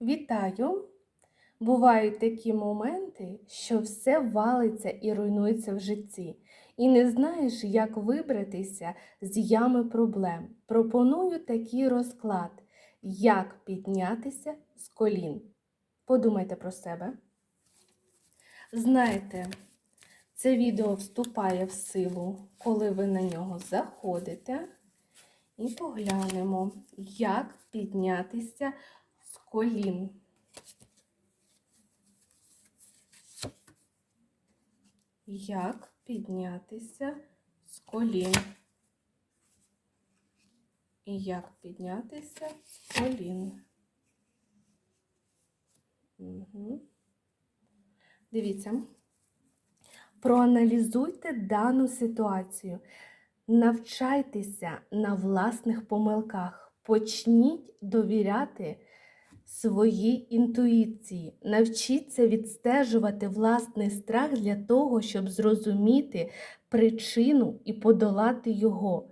Вітаю! Бувають такі моменти, що все валиться і руйнується в житті, і не знаєш, як вибратися з ями проблем. Пропоную такий розклад, як піднятися з колін. Подумайте про себе. Знаєте, це відео вступає в силу, коли ви на нього заходите. І поглянемо, як піднятися з колін. Як піднятися з колін? І як піднятися з колін? Угу. Дивіться, проаналізуйте дану ситуацію. Навчайтеся на власних помилках. Почніть довіряти своїй інтуїції. Навчіться відстежувати власний страх для того, щоб зрозуміти причину і подолати його.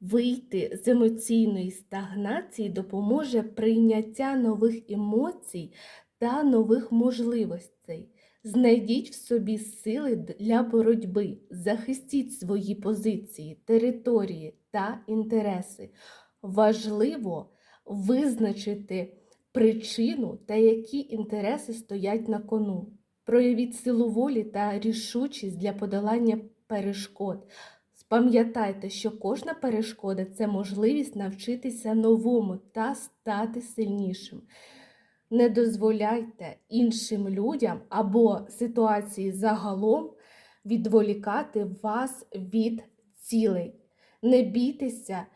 Вийти з емоційної стагнації допоможе прийняття нових емоцій та нових можливостей. Знайдіть в собі сили для боротьби, захистіть свої позиції, території та інтереси. Важливо визначити причину та які інтереси стоять на кону. Проявіть силу волі та рішучість для подолання перешкод. Пам'ятайте, що кожна перешкода це можливість навчитися новому та стати сильнішим. Не дозволяйте іншим людям або ситуації загалом відволікати вас від цілей. Не бійтеся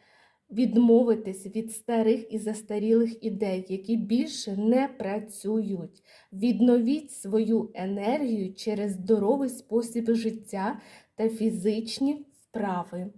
відмовитись від старих і застарілих ідей, які більше не працюють. Відновіть свою енергію через здоровий спосіб життя та фізичні вправи.